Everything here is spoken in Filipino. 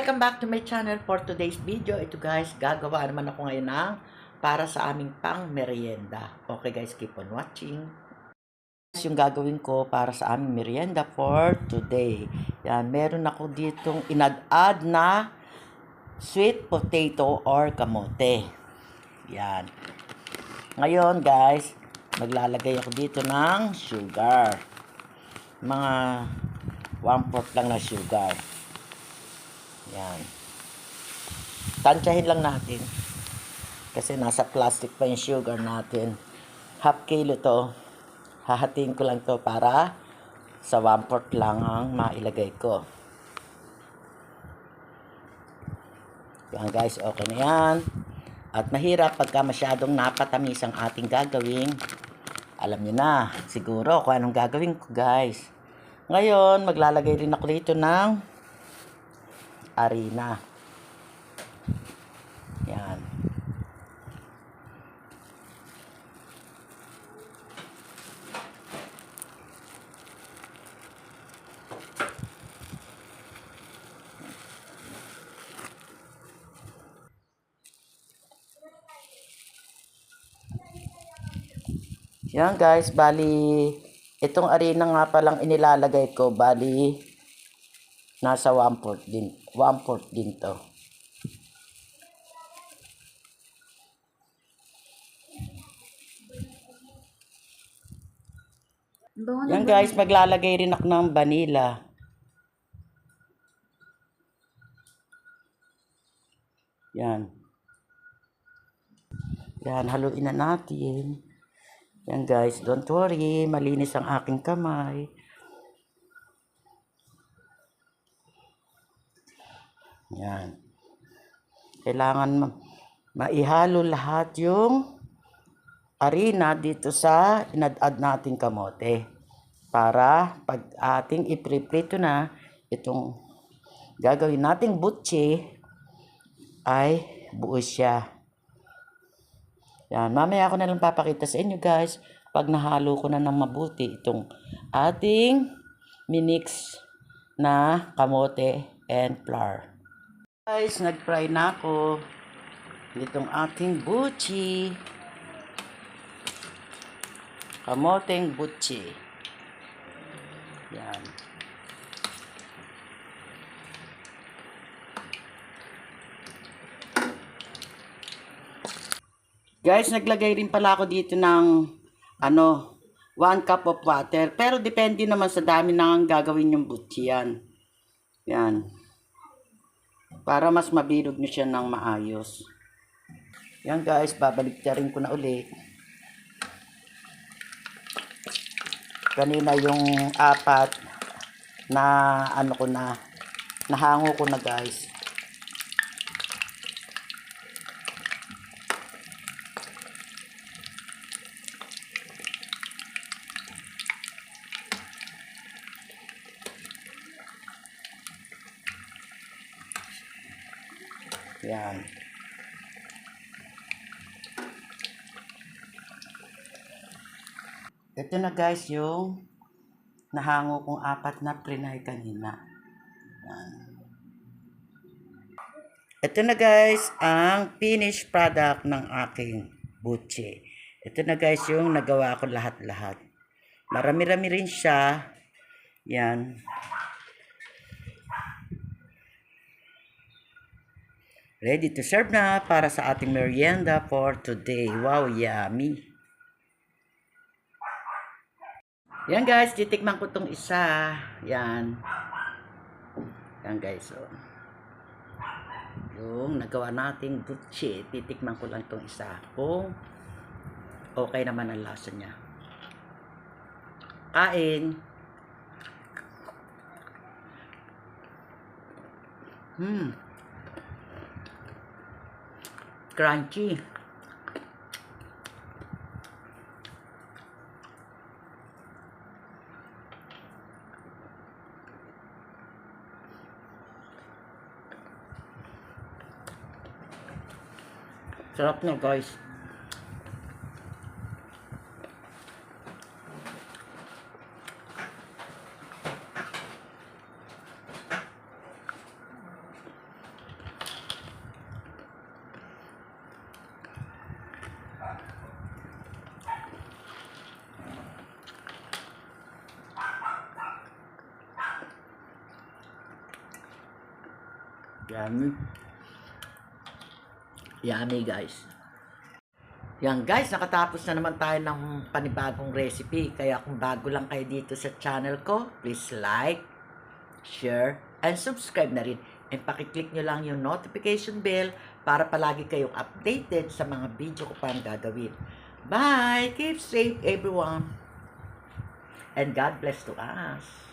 Welcome back to my channel for today's video. Ito guys, gagawa naman ako ngayon ng para sa aming pang merienda. Okay guys, keep on watching. Yung gagawin ko para sa aming merienda for today. Yan, meron ako ditong inad-add na sweet potato or kamote. Yan. Ngayon guys, maglalagay ako dito ng sugar. Mga 1/4 lang na sugar. Yan. Tansyahin lang natin. Kasi nasa plastic pa yung sugar natin. Half kilo to. Hahatiin ko lang to para sa 1/4 lang ang mailagay ko. Yan guys, okay na yan. At mahirap pagka masyadong napatamis ang ating gagawin. Alam niyo na, siguro kung anong gagawin ko guys. Ngayon, maglalagay rin ako dito ng arena. Yan. Yan guys, bali itong arena nga palang inilalagay ko, bali nasa 1/4 din. 1/4 din to. Yan guys, maglalagay rin ako ng vanilla. Yan. Yan, haluin na natin. Yan guys, don't worry, malinis ang aking kamay. Yan. Kailangan ma- maihalo lahat yung arena dito sa inad-add nating kamote. Para pag ating ipriprito na itong gagawin nating butchi ay buo siya. Yan, mamaya ako na lang papakita sa inyo guys pag nahalo ko na ng mabuti itong ating minix na kamote and flour. Guys, nag-fry na ako nitong ating butchi. Kamoteng butchi. Yan. Guys, naglagay rin pala ako dito ng ano, 1 cup of water. Pero depende naman sa dami ng gagawin yung butchi yan. Yan. Para mas mabilog nyo siya ng maayos. Yan guys, babalik rin ko na uli. Kanina yung apat na ano ko na, nahango ko na guys. Yan. Ito na guys yung nahango kong apat na prinay kanina. Yan. Ito na guys ang finished product ng aking butche. Ito na guys yung nagawa ko lahat-lahat. Marami-rami rin siya. Yan. Ready to serve na para sa ating merienda for today. Wow, yummy! Yan guys, titikman ko tong isa. Yan. Yan guys, oh. Yung nagawa nating butche, titikman ko lang tong isa. Kung okay naman ang lasa niya. Kain. Hmm. Crunchy. Sarap na guys. Yummy. Yummy guys. Yan guys, nakatapos na naman tayo ng panibagong recipe. Kaya kung bago lang kayo dito sa channel ko, please like, share, and subscribe na rin. And pakiclick nyo lang yung notification bell para palagi kayong updated sa mga video ko pang gagawin. Bye! Keep safe everyone! And God bless to us!